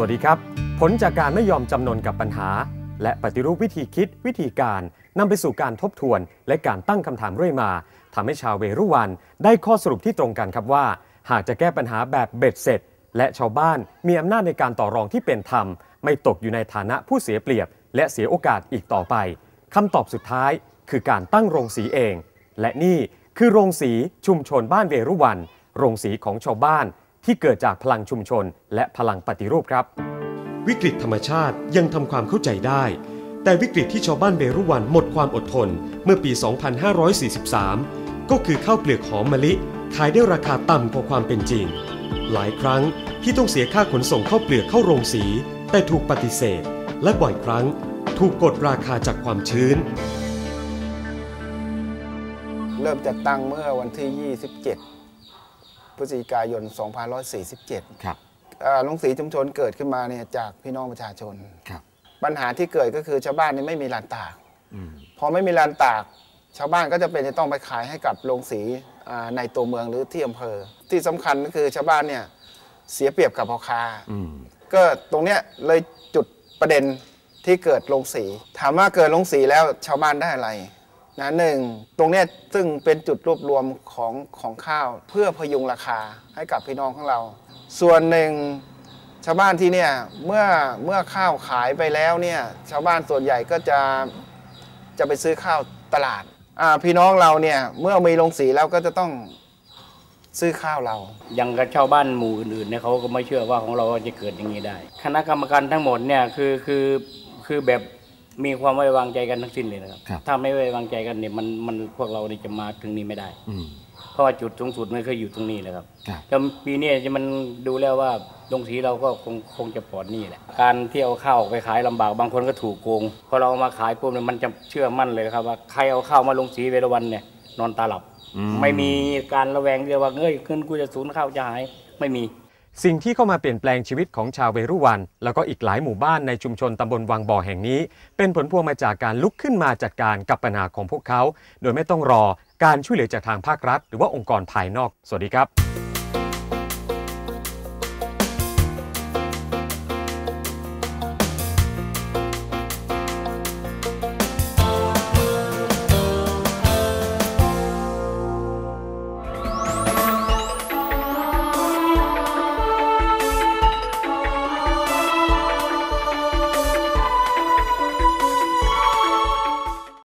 สวัสดีครับ ผลจากการไม่ยอมจำนนกับปัญหา และปฏิรูปวิธีคิดวิธีการนำไปสู่การทบทวน และการตั้งคำถามเรื่อยมาทำให้ชาวเวรุวัน ได้ข้อสรุปที่ตรงกันครับว่า หากจะแก้ปัญหาแบบเบ็ดเสร็จ และชาวบ้านมีอำนาจในการต่อรองที่เป็นธรรม ไม่ตกอยู่ในฐานะผู้เสียเปรียบ และเสียโอกาสอีกต่อไปคำตอบสุดท้าย คือการตั้งโรงสีเอง และนี่คือโรงสีชุมชนบ้านเวรุวัน โรงสีของชาวบ้าน ที่เกิดจากพลังชุมชน และพลังปฏิรูปครับ วิกฤตธรรมชาติยังทำความเข้าใจได้ แต่วิกฤตที่ชาวบ้านเบรุวันหมดความอดทน เมื่อปี 2543 ก็คือข้าวเปลือกหอมมะลิขายได้ราคาต่ำกว่าความเป็นจริง หลายครั้งที่ต้องเสียค่าขนส่งข้าวเปลือกเข้าโรงสี แต่ถูกปฏิเสธ และบ่อยครั้งถูกกดราคาจากความชื้น เริ่มจัดตั้งเมื่อวันที่ 27 พฤศจิกายน 2547 ครับอ่าโรงสีชุมชนเกิดขึ้นมาเนี่ยจากพี่น้องประชาชนครับ ปัญหาที่เกิดก็คือชาวบ้านนี่ไม่มีลานตากพอไม่มีลานตาก ชาวบ้านก็จะเป็นจะต้องไปขายให้กับโรงสีอ่าในตัวเมืองหรือที่อำเภอ ที่สำคัญก็คือชาวบ้านเนี่ยเสียเปรียบกับพ่อค้าก็ตรงเนี้ยเลยจุดประเด็นที่เกิดโรงสี ถามว่าเกิดโรงสีแล้วชาวบ้านได้อะไร นะหนึ่งตรงนี้ซึ่งเป็นจุดรวบรวมของของข้าว เพื่อพยุงราคาให้กับพี่น้องของเรา ส่วนหนึ่งชาวบ้านที่เนี่ยเมื่อเมื่อข้าวขายไปแล้วเนี่ยชาวบ้านส่วนใหญ่ก็จะจะไปซื้อข้าวตลาดพี่น้องเราเนี่ยเมื่อมีโรงสีแล้วก็จะต้องซื้อข้าวเรา ยังกับชาวบ้านหมู่อื่นๆเนี่ยเขาก็ไม่เชื่อว่าของเราจะเกิดอย่างนี้ได้ คณะกรรมการทั้งหมดเนี่ยคือคือคือแบบ มีความไว้วางใจกันทั้งสิ้นเลยนะครับ ครับถ้าไม่ไว้วางใจกันเนี่ยมันมันพวกเราเนี่ยจะมาถึงนี้ไม่ได้เพราะว่าจุดสูงสุดมันเคยอยู่ตรงนี้แหละครับ ครับแล้วปีนี้จะมันดูแล้วว่าโรงสีเราก็คงคงจะปลอดหนี้แหละ การที่เอาข้าวไปขายลำบากบางคนก็ถูกโกง พอเราเอามาขายปุ๊บเนี่ยมันจะเชื่อมั่นเลยครับว่าใครเอาข้าวมาลงสีเวลาวันเนี่ยนอนตาหลับไม่มีการระแวงเดียวว่าเอ้ยขึ้นกูจะสูญข้าวจะหายไม่มี สิ่งที่เข้ามาเปลี่ยนแปลงชีวิตของชาวเวรุวัน แล้วก็อีกหลายหมู่บ้านในชุมชนตำบลวังบ่อแห่งนี้ เป็นผลพวงมาจากการลุกขึ้นมาจัดการกับปัญหาของพวกเขา โดยไม่ต้องรอการช่วยเหลือจากทางภาครัฐ หรือว่าองค์กรภายนอก สวัสดีครับ